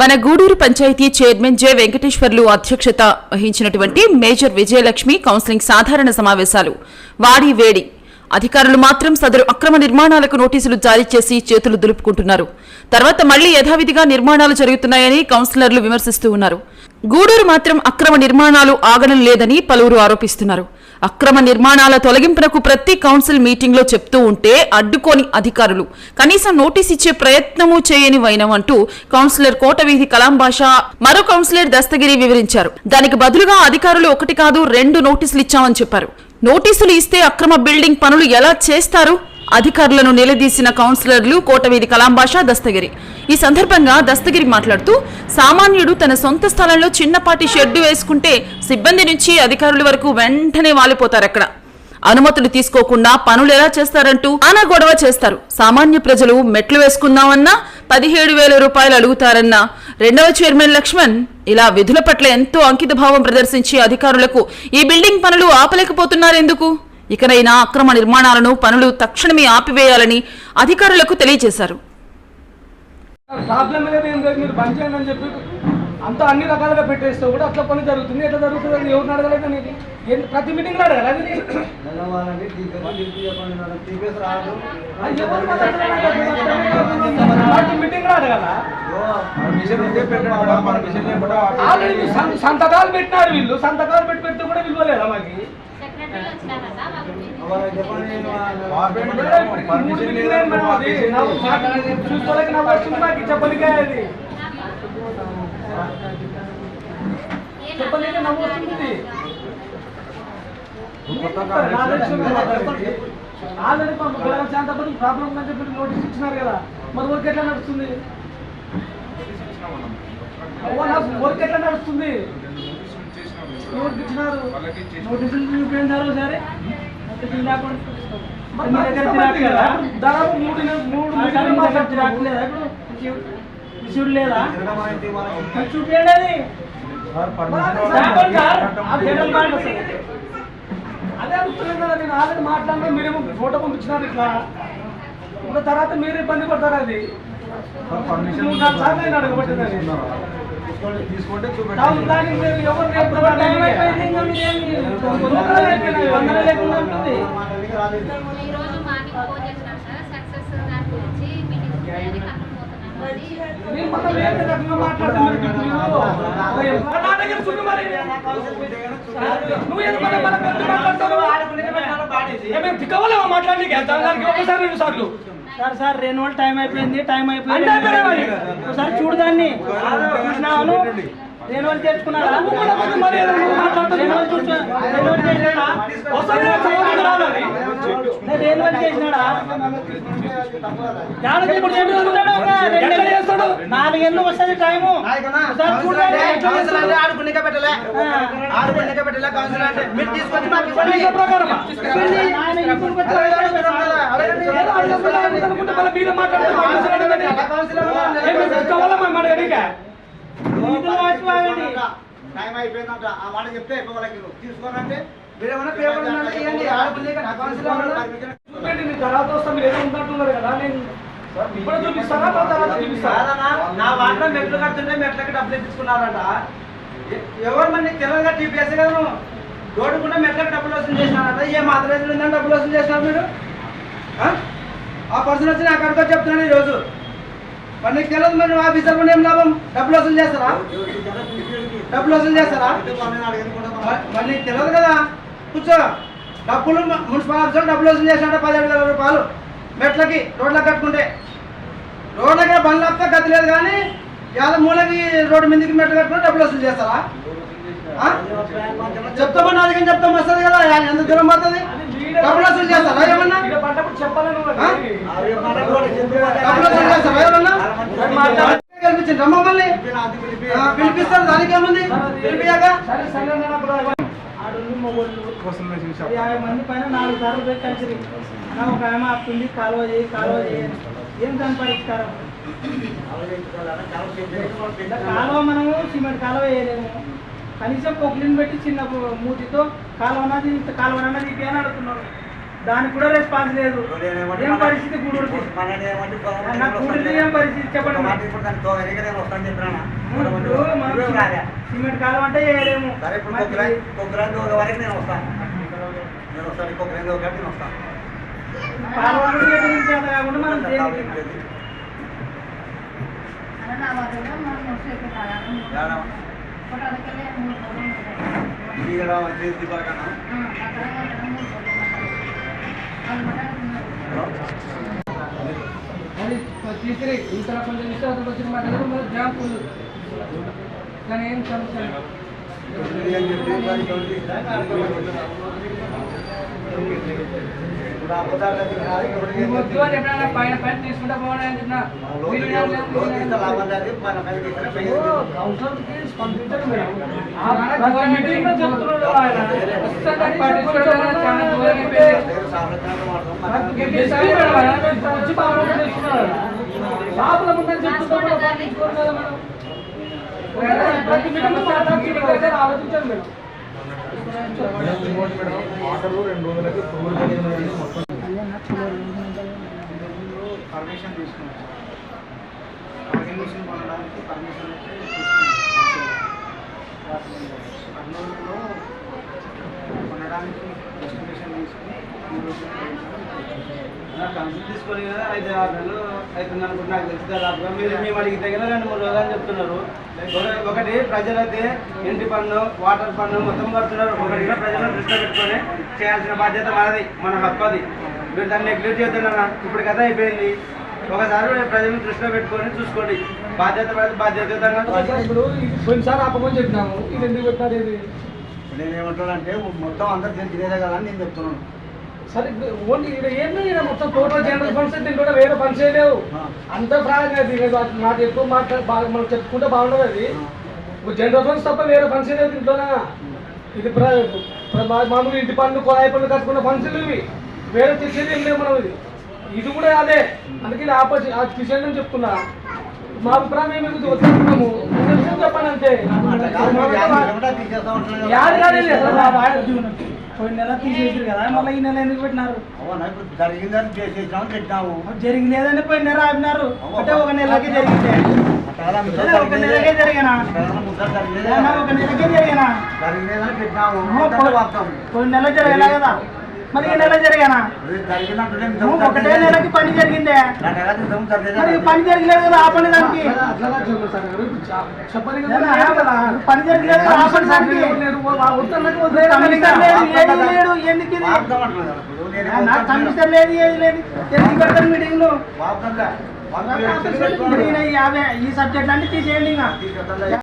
మన Gudur panchayat chairman J Venkateswarlu అధ్యక్షత వహించినటువంటి మేజర్ విజయలక్ష్మి కౌన్సిలింగ్ సాధారణ సమావేశాలు. వాడి వేడి. అధికారులు మాత్రం సదరు అక్రమ నిర్మాణాలకు నోటీసులు జారీ చేసి చేతులు దులుపుకుంటున్నారు. తర్వాత మళ్ళీ యథావిధిగా నిర్మాణాలు జరుగుతున్నాయని కౌన్సిలర్లు విమర్శిస్తూ ఉన్నారు. గూడూరు మాత్రం అక్రమ నిర్మాణాలు ఆగడం లేదని పలువురు ఆరోపిస్తున్నారు. అక్రమ నిర్మాణాల తొలగింపునకు ప్రతి కౌన్సిల్ మీటింగ్లో చెప్తూ ఉంటే అడ్డుకోని అధికారులు. కనీసం నోటీస్ ఇచ్చే ప్రయత్నము చేయని వైనం అంటూ కౌన్సిలర్ కోటవీధి కలాం భాష మరో కౌన్సిలర్ దస్తగిరి వివరించారు. దానికి బదులుగా అధికారులు ఒకటి కాదు రెండు నోటీసులు ఇచ్చామని చెప్పారు. నోటీసులు ఇస్తే అక్రమ బిల్డింగ్ పనులు ఎలా చేస్తారు? అధికారులను నిలదీసిన కౌన్సిలర్లు కోటవీధి కలాంబాష దస్తగిరి. ఈ సందర్భంగా దస్తగిరి మాట్లాడుతూ సామాన్యుడు తన సొంత స్థలంలో చిన్నపాటి షెడ్డు వేసుకుంటే సిబ్బంది నుంచి అధికారుల వరకు వెంటనే వాలిపోతారు అక్కడ. అనుమతులు తీసుకోకుండా పనులు ఎలా చేస్తారంటూ ఆనా గొడవ చేస్తారు. సామాన్య ప్రజలు మెట్లు వేసుకుందామన్నా పదిహేడు వేల రూపాయలు అడుగుతారన్నా రెండవ చైర్మన్ లక్ష్మణ్ ఇలా విధుల పట్ల ఎంతో అంకిత భావం ప్రదర్శించి అధికారులకు ఈ బిల్డింగ్ పనులు ఆపలేకపోతున్నారెందుకు? ఇకనైనా అక్రమ నిర్మాణాలను పనులు తక్షణమే ఆపివేయాలని అధికారులకు తెలియజేశారు. ప్రాబ్లం అనేది ఏం లేదు మీరు బంద్ చేయండి అని చెప్పి అంతా అన్ని రకాలుగా పెట్టేస్తే కూడా అట్లా పని జరుగుతుంది. ఎట్లా జరుగుతుంది అని ఎవరిని అడగలేదు ప్రతి మీటింగ్ అడగాలి అది? ప్రతి సంతకాలు పెట్టినారు వీళ్ళు. సంతకాలు పెట్టి పెడితే కూడా విలువలేదా మాకు సెక్రటరీ వచ్చినారట వాళ్ళకి వాళ్ళకి చెప్పండి నేను మేడం, ఇప్పటికి మూడు అది. చూసుకోలేక నాకు అది నవ్వు వస్తుంది ఆల్రెడీ ప్రాబ్లం ఉందని చెప్పి నోటీస్ ఇచ్చినారు కదా మరి వర్క్ ఎట్లా నడుస్తుంది వర్క్ ఎట్లా నడుస్తుంది ఎవరికి ఇచ్చినారు నోటీసులు చూపించారు సరే దాదాపు మూడు మూడు. రిసీవ్డ్ లేదా చూపించండి అది కదా నేను ఆల్రెడీ మాట్లాడినా మీరే ఫోటో పంపించినారు ఇట్లా ఇప్పుడు తర్వాత మీరు ఇబ్బంది పడతారు అది మూడు నాలుగు సార్లు అయినా అడగబట్టింది తీసుకుంటే. నువ్వు ఎందుకు మన- మన పెద్ద మాట్లాడతావు? దానికి ఒకసారి రెండు సార్లు. సార్ సార్ రెన్యువల్ టైం అయిపోయింది టైం అయిపోయింది. అంటే. ఒకసారి చూడు దాన్ని. చూసినాను. రెన్యువల్ చూసా రెన్యువల్ చేసినాడా? రెండు? నాలుగేళ్ళు వస్తుంది టైము. ఇప్పుడు వచ్చి ఏదో అడగకుండా అడగకుండా మళ్ళీ మీరే టైం అయిపోయిందంట ఆ మాట చెప్తే వాళ్ళకి తీసుకోనంటే మీరేమన్నా పేపర్ ఉందంటే ఆడపిల్లకి నా తర్వాత మీరు ఏదో ఉందంటున్నారు కదా, నేను ఇప్పుడు చూపిస్తారా తర్వాత చూపిస్తారా నా వాటిలో మెట్లు కడుతుంటే మెట్లకి డబ్బులు ఇప్పించుకున్నారట ఎవరు మరి తెలంగాణ టీపీఎస్ కదా రోడ్డుకుండా మెట్లకి డబ్బులు వసూలు చేసినారంట ఏ మాత్రం ఉందని డబ్బులు వసూలు చేసినారు మీరు? ఆ? పర్సన్ వచ్చి నాకు అక్కడికి చెప్తున్నాను ఈరోజు. మరి నీకు తెలియదు మరి ఆఫీసర్ కూడా ఏం లాభం? డబ్బులు వసూలు చేస్తారా? డబ్బులు వసూలు చేస్తారా? మరి- నీకు తెలియదు కదా. కూర్చో. డబ్బులు మున్సిపల్ ఆఫీసర్ డబ్బులు వసూలు చేసినట్ట పదిహేడు వేల రూపాయలు. మెట్లకి రోడ్లకు కట్టుకుంటే. రోడ్లకి బండ్లు ఆపితే గతి లేదు కానీ యాద మూలకి రోడ్డు మీదకి మెట్లు కట్టుకుని డబ్బులు వసూలు చేస్తారా? చెప్తామని అదిగని చెప్తాం వస్తుంది కదా? ఎంత దూరం పడుతుంది? డబ్బులు వసూలు చేస్తారా ఏమన్నా? మమ్మల్ని. పిలిపిస్తారు. దానికి ఏముంది? పిలిపియాక యాభై మంది పైన నాలుగు సార్లు పోయి కలిసి అన్న ఒక ఆమె ఆపుతుంది. కాలువ చేయి కాలువ చేయి. ఏం దాని పరిష్కారం? కాలువ మనము సిమెంట్ కాలువ వేయలేము. కనీసం పొక్లిన్ పెట్టి చిన్న మూతితో కాలువ అన్నది ఇంత కాలువ అన్నది ఇది అని అడుగుతున్నాడు. దానికి కూడా రెస్పాన్స్ లేదు. ఏం పరిస్థితి నా కూడుర్తి ఏం పరిస్థితి చెప్పండి సిమెంట్ కాలం అంటే కాకుండా మనం అలా నా వచ్చేసి బాగా కొంచెం ఇష్టం వచ్చిన మాట కదా, కానీ ఏం సమస్య పైన పైన తీసుకుంటా పోవాలని చెప్పినా లేదు, మేడం. పర్మిషన్ తీసుకున్నాం కొనడానికి పర్మిషన్ అయితే కర్నూలులో కొనడానికి ఎస్టిమేషన్ తీసుకుని కదా ఐదు ఆరు నెలలు అవుతుంది అనుకుంటే నాకు తెలుసు కదా. మీరు మేము అడిగితే కదా రెండు మూడు రోజులు అని చెప్తున్నారు. ఒకటి ప్రజలైతే ఇంటి పన్ను వాటర్ పన్ను మొత్తం కడుతున్నారు. ఒకటి ప్రజలను దృష్టిలో పెట్టుకొని చేయాల్సిన బాధ్యత మనది మన హక్కు అది. మీరు దాన్ని నెగ్లెక్ట్ చేస్తున్నారా? ఇప్పుడు కదా అయిపోయింది. ఒకసారి ప్రజలను దృష్టిలో పెట్టుకొని చూసుకోండి. బాధ్యత పడి బాధ్యత ఇప్పుడు ఇది పోయినసారి ఆపమని చెప్పినాము. ఇది ఎందుకు పెట్టినారు ఇది? నేనేమంటానంటే మొత్తం అందరు తెలిసినదే కదా అని నేను చెప్తున్నాను. సరే ఇప్పుడు ఓన్లీ ఈడ ఏం లేదు మొత్తం టోటల్ జనరల్ ఫండ్స్ అయితే కూడా వేరే ఫండ్స్ లేవు. అంత ఫ్రాగ్ అది. మాట ఎక్కువ మాట బాగా మనం చెప్పుకుంటే బాగుండదు అది. ఇప్పుడు జనరల్ ఫండ్స్ తప్ప వేరే ఫండ్స్ లేవు దీంట్లోనా? ఇది మామూలు ఇంటి పన్ను కొలాయి పన్ను కట్టుకున్న ఫండ్స్ ఇవి. వేరే తీసేది ఏం లేవు మనం ఇది. ఇది కూడా అదే. అందుకే ఇది ఆపోజిట్ అని చెప్తున్నా. మా అభిప్రాయం ఏమి వస్తున్నాము చెప్పండి అంతే అసలు మా బాగా పోయిన నెల తీసేసారు కదా మళ్ళీ ఈ నెల ఎందుకు పెట్టినారు అవునా ఇప్పుడు జరిగిందని చేసేసాము పెట్టినాము జరిగిలేదని పోయిన నెల ఆపినారు అంటే ఒక నెలకి జరిగిందే ఒక నెలకే జరిగినా ఒక నెలకే జరిగినా జరిగినదని పెట్టినాము పోయిన నెల జరిగినా కదా? మరి ఈ నెల జరిగానా? నువ్వు ఒకటే నెలకి పని జరిగిందే. మరి పని జరగలేదు కదా ఆపని దానికి. చెప్పని ఏమన్నా? పని జరగలేదు కదా ఆపని దానికి. కమిషనర్ లేదు ఏది లేడు ఎందుకు నాకు? కమిషనర్ లేదు ఏది లేదు ఎందుకు పెడతారు మీటింగ్లో వాడదాంలే. వాడదాం. ఈ సబ్జెక్ట్ అంటే తీసేయండి ఇంకా.